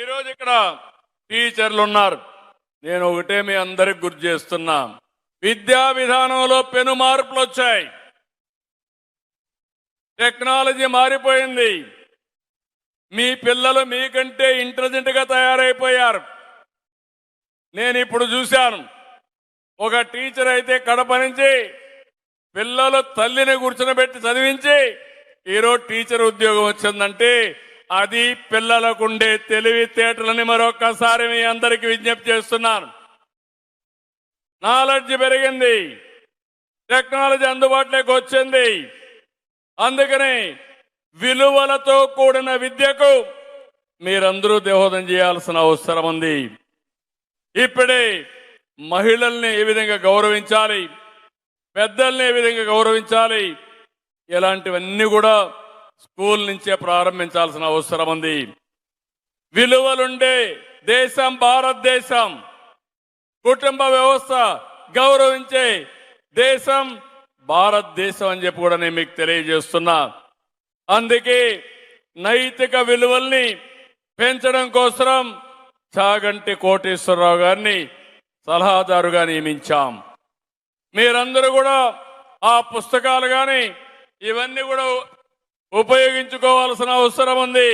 ఈరోజు ఇక్కడ టీచర్లు ఉన్నారు నేను ఒకటే మీ అందరికి గుర్తు చేస్తున్నా. విద్యా విధానంలో పెను మార్పులు వచ్చాయి. టెక్నాలజీ మారిపోయింది. మీ పిల్లలు మీకంటే ఇంటెలిజెంట్గా తయారైపోయారు. నేను ఇప్పుడు చూశాను. ఒక టీచర్ అయితే కడప నుంచి పిల్లలు తల్లిని కూర్చునబెట్టి చదివించి ఈరోజు టీచర్ ఉద్యోగం వచ్చిందంటే అది పిల్లలకుండే తెలివితేటలని మరొకసారి మీ అందరికీ విజ్ఞప్తి చేస్తున్నాను. నాలెడ్జ్ పెరిగింది. టెక్నాలజీ అందుబాటులోకి వచ్చింది. అందుకని విలువలతో కూడిన విద్యకు మీరందరూ దేహోదం చేయాల్సిన అవసరం ఉంది. ఇప్పుడే మహిళల్ని ఏ విధంగా గౌరవించాలి? పెద్దల్ని ఏ విధంగా గౌరవించాలి? ఇలాంటివన్నీ కూడా స్కూల్ నుంచే ప్రారంభించాల్సిన అవసరం ఉంది. విలువలుండే దేశం భారతదేశం కుటుంబ వ్యవస్థ గౌరవించే దేశం భారతదేశం అని చెప్పి కూడా నేను మీకు తెలియజేస్తున్నా. అందుకే నైతిక విలువల్ని పెంచడం కోసం చాగంటి కోటేశ్వరరావు గారిని సలహాదారుగా నియమించాం. మీరందరూ కూడా ఆ పుస్తకాలు కానీ ఇవన్నీ కూడా ఉపయోగించుకోవాల్సిన అవసరం ఉంది.